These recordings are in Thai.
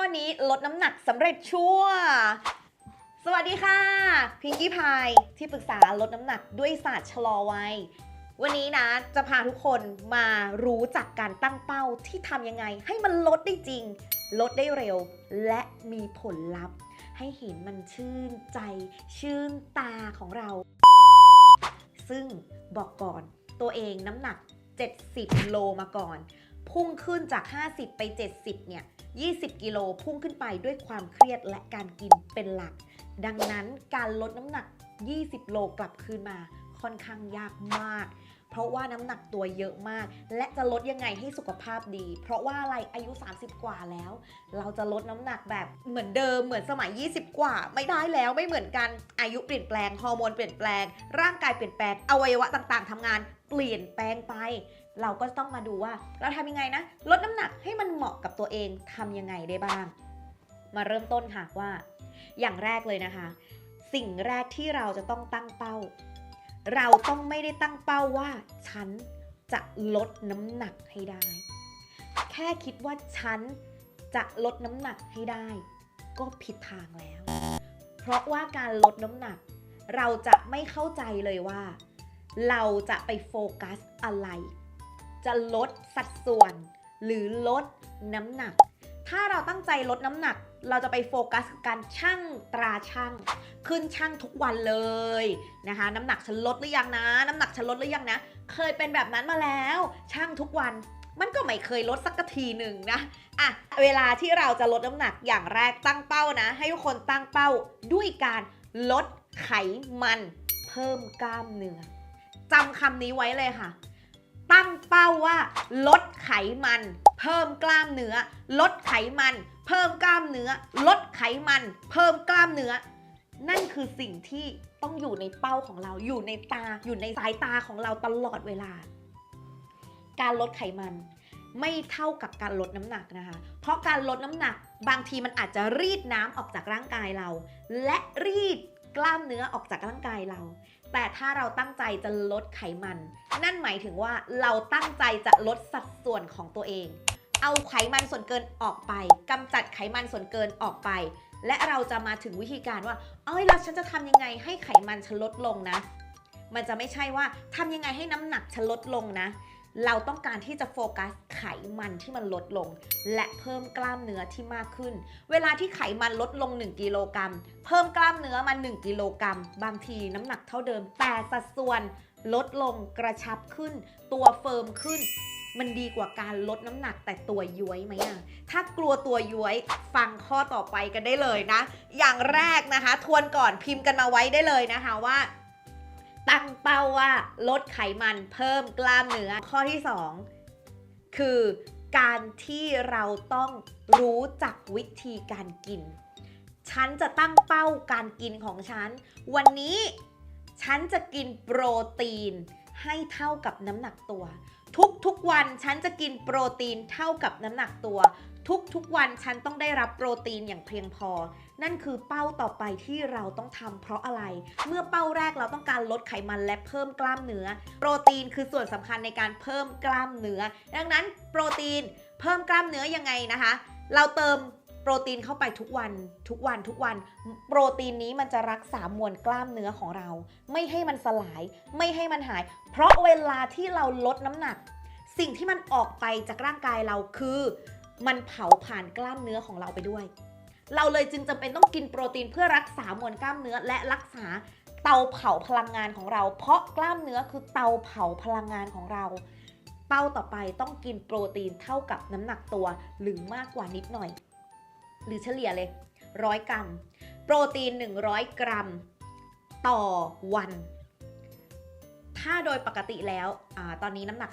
ข้อนี้ลดน้ำหนักสำเร็จชั่ว สวัสดีค่ะ พิงกี้พายที่ปรึกษาลดน้ำหนักด้วยศาสตร์ชะลอวัย วันนี้นะจะพาทุกคนมารู้จักการตั้งเป้าที่ทำยังไง ให้มันลดได้จริง ลดได้เร็ว และมีผลลัพธ์ ให้เห็นมันชื่นใจ ชื่นตาของเรา ซึ่งบอกก่อนตัวเองน้ำหนัก 70 โลมาก่อน พุ่งขึ้นจาก 50 ไป 70 เนี่ย 20 กิโลพุ่งขึ้นไปด้วยความเครียดและการกินเป็นหลัก ดังนั้นการลดน้ำหนัก 20 โลกลับคืนมาค่อนข้างยากมาก เพราะว่าน้ำหนักตัวเยอะมาก และจะลดยังไงให้สุขภาพดี เพราะว่าอะไรอายุ 30 กว่าแล้ว เราจะลดน้ำหนักแบบเหมือนเดิมเหมือนสมัย 20 กว่า ไม่ได้แล้วไม่เหมือนกันอายุเปลี่ยนแปลงฮอร์โมนเปลี่ยนแปลง ร่างกายเปลี่ยนแปลงอวัยวะต่างๆทำงานเปลี่ยนแปลงไป เราก็ต้องมาดูว่าเราทำยังไงนะ ลดน้ำหนักให้มันเหมาะกับตัวเองทำยังไงได้บ้าง มาเริ่มต้นค่ะว่า อย่างแรกเลยนะคะ สิ่งแรกที่เราจะต้องตั้งเป้า เราต้องไม่ได้ตั้งเป้าว่าฉันจะลดน้ำหนักให้ได้ แค่คิดว่าฉันจะลดน้ำหนักให้ได้ ก็ผิดทางแล้ว เพราะว่าการลดน้ำหนัก เราจะไม่เข้าใจเลยว่า เราจะไปโฟกัสอะไร จะลดสัดส่วน หรือลดน้ำหนัก ถ้าเราตั้งใจลดน้ำหนัก เราจะไปโฟกัสกับการชั่งตราชั่งขึ้นชั่งทุกวันเลยนะคะ น้ำหนักฉันลดหรือยังนะ น้ำหนักฉันลดหรือยังนะ เคยเป็นแบบนั้นมาแล้วชั่งทุกวันมันก็ไม่เคยลดสักทีหนึ่งนะอะเวลาที่เราจะลดน้ำหนักอย่างแรกตั้งเป้านะ ให้ทุกคนตั้งเป้าด้วยการลดไขมัน เพิ่มกล้ามเนื้อจำคำนี้ไว้เลยค่ะ ตั้งเป้าว่า ลดไขมัน เพิ่มกล้ามเนื้อ ลดไขมัน เพิ่มกล้ามเนื้อ ลดไขมัน เพิ่มกล้ามเนื้อ นั่นคือสิ่งที่ต้องอยู่ในเป้าของเราอยู่ในตาอยู่ในสายตาของเราตลอดเวลา การลดไขมันไม่เท่ากับการลดน้ำหนักนะคะ เพราะการลดน้ำหนักบางทีมันอาจจะรีดน้ำออกจากร่างกายเรา และรีด กล้ามเนื้อออกจากร่างกายเรา แต่ถ้าเราตั้งใจจะลดไขมัน นั่นหมายถึงว่าเราตั้งใจจะลดสัดส่วนของตัวเอง เอาไขมันส่วนเกินออกไปกำจัดไขมันส่วนเกินออกไป และเราจะมาถึงวิธีการว่า เอ้ยแล้วฉันจะทำยังไงให้ไขมันฉันลดลงนะ มันจะไม่ใช่ว่าทำยังไงให้น้ำหนักฉันลดลงนะ เราต้องการที่จะโฟกัสไขมันที่มันลดลง และเพิ่มกล้ามเนื้อที่มากขึ้น เวลาที่ไขมันลดลง 1กิโลกรัมเพิ่มกล้ามเนื้อมา1กิโลกรัมบางทีน้ำหนักเท่าเดิม แต่สัดส่วนลดลงกระชับขึ้น ตัวเฟิร์มขึ้น มันดีกว่าการลดน้ำหนักแต่ตัวย้วยไหมอะถ้ากลัวตัวย้วยฟังข้อต่อไปกันได้เลยนะ อย่างแรกนะคะ ทวนก่อนพิมพ์กันมาไว้ได้เลยนะคะว่า ตั้งเป้าว่าลดไขมันเพิ่มกล้ามเนื้อ ข้อที่ 2 คือการที่เราต้องรู้จักวิธีการกิน ฉันจะตั้งเป้าการกินของฉัน วันนี้ฉันจะกินโปรตีนให้เท่ากับน้ำหนักตัว ทุกๆวันฉันจะกินโปรตีนเท่ากับน้ำหนักตัว ทุกๆวันฉันต้องได้รับโปรตีนอย่างเพียงพอ นั่นคือเป้าต่อไปที่เราต้องทำเพราะอะไร เมื่อเป้าแรกเราต้องการลดไขมันและเพิ่มกล้ามเนื้อ โปรตีนคือส่วนสำคัญในการเพิ่มกล้ามเนื้อ ดังนั้นโปรตีนเพิ่มกล้ามเนื้อยังไงนะคะ เราเติมโปรตีนเข้าไปทุกวันทุกวันทุกวัน โปรตีนนี้มันจะรักษามวลกล้ามเนื้อของเรา ไม่ให้มันสลาย ไม่ให้มันหาย เพราะเวลาที่เราลดน้ำหนัก สิ่งที่มันออกไปจากร่างกายเราคือ มันเผาผ่านกล้ามเนื้อของเราไปด้วย เราเลยจึงจำเป็นต้องกินโปรตีนเพื่อรักษามวลกล้ามเนื้อและรักษาเตาเผาพลังงานของเรา เพราะกล้ามเนื้อคือเตาเผาพลังงานของเรา เป้าต่อไปต้องกินโปรตีนเท่ากับน้ำหนักตัวหรือมากกว่านิดหน่อย หรือเฉลี่ยเลยร้อยกรัม โปรตีน 100 กรัม ต่อวัน ถ้าโดยปกติแล้วอตอนนี้น้ำหนัก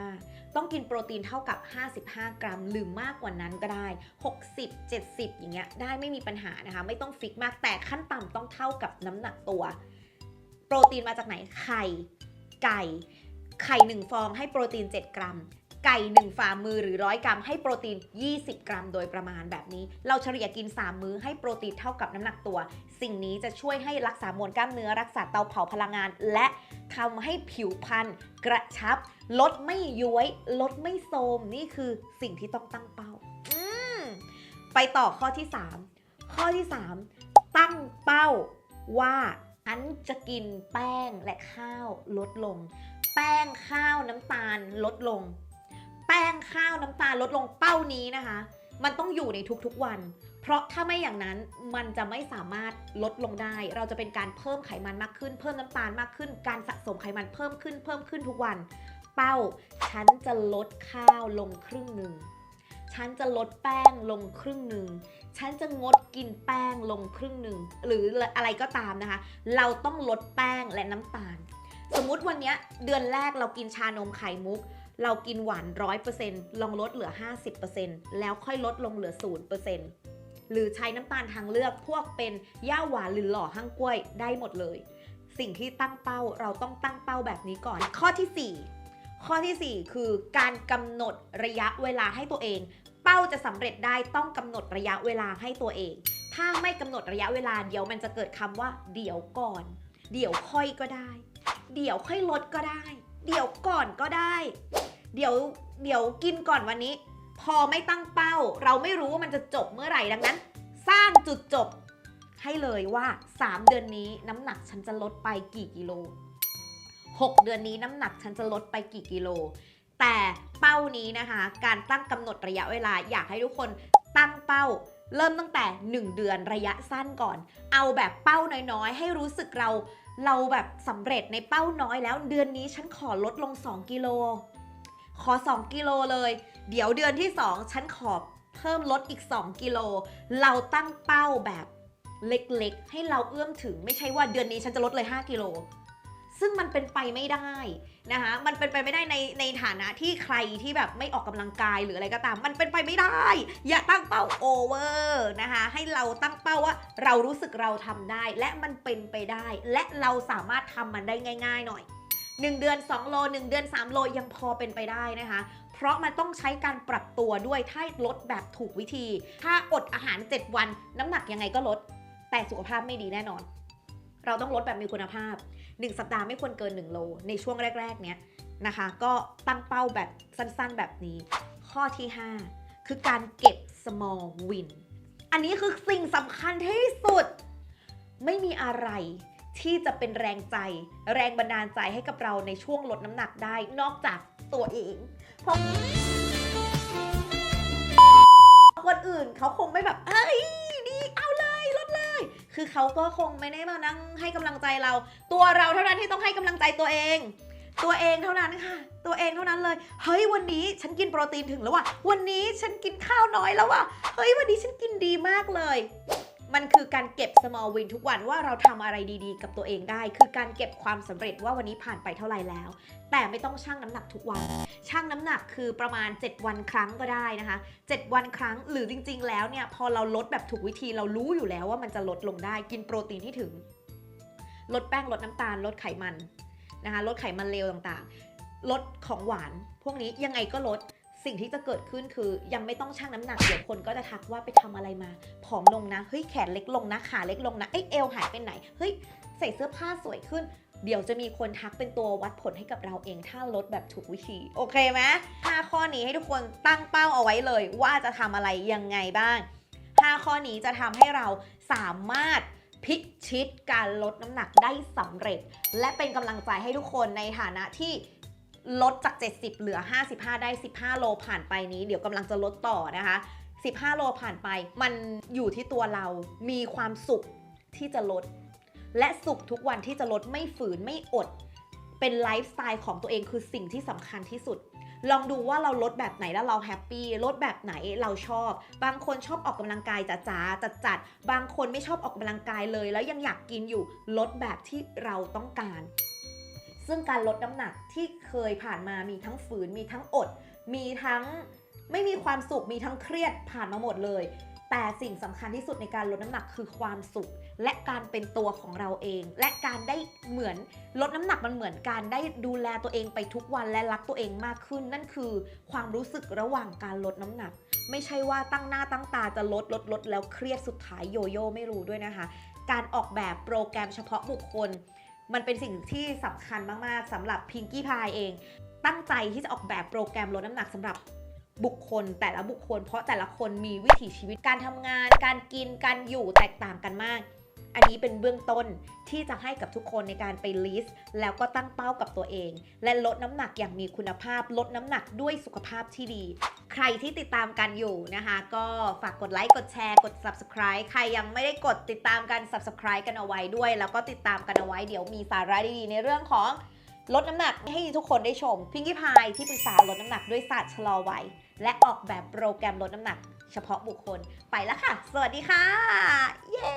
55 ต้องกินโปรตีนเท่ากับ 55 กรัม หรือมากกว่านั้นก็ได้ 60 70 อย่างเงี้ยได้ไม่มีปัญหานะคะ ไม่ต้องฟิกมากแต่ขั้นต่ำต้องเท่ากับน้ำหนักตัว โปรตีนมาจากไหนไข่ ไก่ไข่1ฟองให้โปรตีน 7 กรัม ไก่ 1 ฝ่ามือหรือ 100 กรัม ให้โปรตีน 20 กรัม โดยประมาณแบบนี้ เราเฉลี่ยกิน 3 มื้อให้โปรตีนเท่ากับน้ำหนักตัว สิ่งนี้จะช่วยให้รักษามวลกล้ามเนื้อรักษาเตาเผาพลังงาน และทำให้ผิวพรรณกระชับ ลดไม่ย้วย ลดไม่โทมนี่คือสิ่งที่ต้องตั้งเป้าไปไปต่อข้อที่ 3 ข้อที่ 3 ตั้งเป้าว่าฉันจะกินแป้งและข้าวลดลง แป้งข้าวน้ำตาลลดลง แป้งข้าวน้ำตาลลดลงเป้านี้นะคะ มันต้องอยู่ในทุกๆวัน เพราะถ้าไม่อย่างนั้นมันจะไม่สามารถลดลงได้ เราจะเป็นการเพิ่มไขมันมากขึ้น เพิ่มน้ำตาลมากขึ้น การสะสมไขมันเพิ่มขึ้น เพิ่มขึ้นทุกวัน เป้า ฉันจะลดข้าวลงครึ่งหนึ่งฉันจะลดแป้งลงครึ่งหนึ่ง ฉันจะงดกินแป้งลงครึ่งหนึ่ง หรืออะไรก็ตามนะคะ เราต้องลดแป้งและน้ำตาล สมมุติวันนี้เดือนแรกเรากินชานมไข่มุก เรากินหวาน 100%ลองลดเหลือ 50%แล้วค่อยลดลงเหลือ 0%หรือใช้น้ำตาลทางเลือกพวกเป็นย่าหวานหรือหล่อห้างกล้วยได้หมดเลย สิ่งที่ตั้งเป้าเราต้องตั้งเป้าแบบนี้ก่อน ข้อทีสี่4 ข้อทีสี่ 4 คือการกำหนดระยะเวลาให้ตัวเอง เป้าจะสำเร็จได้ต้องกำหนดระยะเวลาให้ตัวเอง ถ้าไม่กำหนดระยะเวลาเดี๋ยวมันจะเกิดคำว่า เดี๋ยวก่อน เดี๋ยวค่อยก็ได้ เดี๋ยวค่อยลดก็ได้เดี๋ยวก่อนก็ได้ เดี๋ยวเดี๋ยวกินก่อนวันนี้ พอไม่ตั้งเป้า เราไม่รู้ว่ามันจะจบเมื่อไหร่ดังนั้น สร้างจุดจบ ให้เลยว่า 3 เดือนนี้น้ำหนักฉันจะลดไปกี่กิโล 6 เดือนนี้น้ำหนักฉันจะลดไปกี่กิโล แต่เป้านี้นะคะ การตั้งกำหนดระยะเวลาอยากให้ทุกคนตั้งเป้าเริ่มตั้งแต่ 1 เดือนระยะสั้นก่อน เอาแบบเป้าน้อยๆ ให้รู้สึกเรา เราแบบสำเร็จในเป้าน้อยแล้ว เดือนนี้ฉันขอลดลง 2 กิโล ขอ 2 กิโลเลย เดี๋ยวเดือนที่ 2 ฉันขอเพิ่มลดอีก 2 กิโล เราตั้งเป้าแบบเล็กๆ ให้เราเอื้อมถึงไม่ใช่ว่าเดือนนี้ฉันจะลดเลย 5 กิโล ซึ่งมันเป็นไปไม่ได้นะคะ มันเป็นไปไม่ได้ในในฐานะที่ใครที่แบบไม่ออกกำลังกายหรืออะไรก็ตาม มันเป็นไปไม่ได้ อย่าตั้งเป้าโอเวอร์นะคะ ให้เราตั้งเป้าว่าเรารู้สึกเราทำได้ และมันเป็นไปได้ และเราสามารถทำมันได้ง่าย ๆ หน่อย 1 เดือน 2 โล 1 เดือน 3 โลยังพอเป็นไปได้นะคะ เพราะมันต้องใช้การปรับตัวด้วยถ้าลดแบบถูกวิธี ถ้าอดอาหาร 7 วัน น้ำหนักยังไงก็ลด แต่สุขภาพไม่ดีแน่นอน เราต้องลดแบบมีคุณภาพ 1 สัปดาห์ไม่ควรเกิน 1 โล ในช่วงแรก ๆ เนี้ยนะคะ ก็ตั้งเป้าแบบสั้นๆ แบบนี้ ข้อที่ 5 คือการเก็บ small win อันนี้คือสิ่งสำคัญที่สุด ไม่มีอะไร ที่จะเป็นแรงใจ แรงบันดาลใจให้กับเราในช่วงลดน้ำหนักได้นอกจากตัวเองเพราะคนอื่นเขาคงไม่แบบ เอ้ยดีเอาเลยลดเลย คือเขาก็คงไม่ได้มานั่งให้กำลังใจเรา ตัวเราเท่านั้นที่ต้องให้กำลังใจตัวเอง ตัวเองเท่านั้นค่ะ ตัวเองเท่านั้นเลย เฮ้ยวันนี้ฉันกินโปรตีนถึงแล้วว่ะ วันนี้ฉันกินข้าวน้อยแล้วว่ะ เฮ้ยวันนี้ฉันกินดีมากเลย มันคือการเก็บ small win ทุกวันว่าเราทำอะไรดีๆ กับตัวเองได้ คือการเก็บความสำเร็จว่าวันนี้ผ่านไปเท่าไหร่แล้ว แต่ไม่ต้องชั่งน้ำหนักทุกวันชั่งน้ำหนักคือประมาณ 7 วันครั้งก็ได้นะคะ 7 วันครั้งหรือจริง ๆ แล้วเนี่ยพอเราลดแบบถูกวิธีเรารู้อยู่แล้วว่ามันจะลดลงได้กินโปรตีนที่ถึง ลดแป้งลดน้ำตาล ลดไขมันนะคะลดไขมันเลวต่างๆ ลดของหวาน พวกนี้ยังไงก็ลด สิ่งที่จะเกิดขึ้นคือยังไม่ต้องชั่งน้ำหนักเดี๋ยวคนก็จะทักว่าไปทำอะไรมาผอมลงนะเฮ้ยแขนเล็กลงนะขาเล็กลงนะเอ้ยเอวหายไปไหนเฮ้ยใส่เสื้อผ้าสวยขึ้น เดี๋ยวจะมีคนทักเป็นตัววัดผลให้กับเราเองถ้าลดแบบถูกวิธี โอเคไหมห้าข้อนี้ให้ทุกคนตั้งเป้าเอาไว้เลย ว่าจะทำอะไรยังไงบ้าง 5 ข้อนี้จะทำให้เราสามารถพิชิตการลดน้ำหนักได้สำเร็จ และเป็นกำลังใจให้ทุกคนในฐานะที่ ลดจาก 70 เหลือ 55 ได้ 15 โลผ่านไปนี้ เดี๋ยวกำลังจะลดต่อนะคะ 15 โลผ่านไป มันอยู่ที่ตัวเรามีความสุขที่จะลด และสุขทุกวันที่จะลดไม่ฝืนไม่อด เป็นไลฟ์สไตล์ของตัวเองคือสิ่งที่สำคัญที่สุดลองดูว่าเราลดแบบไหนแล้วเราแฮปปี้ลดแบบไหนเราชอบ บางคนชอบออกกำลังกายจ๋าๆจัดจัดบางคนไม่ชอบออกกำลังกายเลย แล้วยังอยากกินอยู่ลดแบบที่เราต้องการ ซึ่งการลดน้ำหนักที่เคยผ่านมามีทั้งฝืน มีทั้งอด มีทั้งไม่มีความสุข มีทั้งเครียดผ่านมาหมดเลย แต่สิ่งสำคัญที่สุดในการลดน้ำหนักคือความสุข และการเป็นตัวของเราเอง และการได้เหมือนลดน้ำหนักมันเหมือนการได้ดูแลตัวเองไปทุกวันและรักตัวเองมากขึ้น นั่นคือความรู้สึกระหว่างการลดน้ำหนักไม่ใช่ว่าตั้งหน้าตั้งตาจะลดลดลดแล้วเครียดสุดท้ายโยโย่ไม่รู้ด้วยนะคะ การออกแบบโปรแกรมเฉพาะบุคคล มันเป็นสิ่งที่สำคัญมากๆสำหรับพิงกี้พายเอง ตั้งใจที่จะออกแบบโปรแกรมลดน้ำหนักสำหรับบุคคลแต่ละบุคคล เพราะแต่ละคนมีวิถีชีวิตการทำงาน การกินการอยู่แตกต่างกันมาก อันนี้เป็นเบื้องต้นที่จะให้กับทุกคนในการไปลิสต์แล้วก็ตั้งเป้ากับตัวเอง และลดน้ำหนักอย่างมีคุณภาพ ลดน้ำหนักด้วยสุขภาพที่ดี ใครที่ติดตามกันอยู่นะคะ ก็ฝากกดไลค์กดแชร์กด subscribe ใครยังไม่ได้กดติดตามกัน subscribe กันเอาไว้ด้วย แล้วก็ติดตามกันเอาไว้เดี๋ยวมีสาระดีๆในเรื่องของลดน้ำหนักให้ทุกคนได้ชม พิงกี้พายที่ปรึกษาลดน้ำหนักด้วยศาสตร์ชะลอวัยและออกแบบโปรแกรมลดน้ำหนัก เฉพาะบุคคลไปแล้วค่ะ สวัสดีค่ะ เย้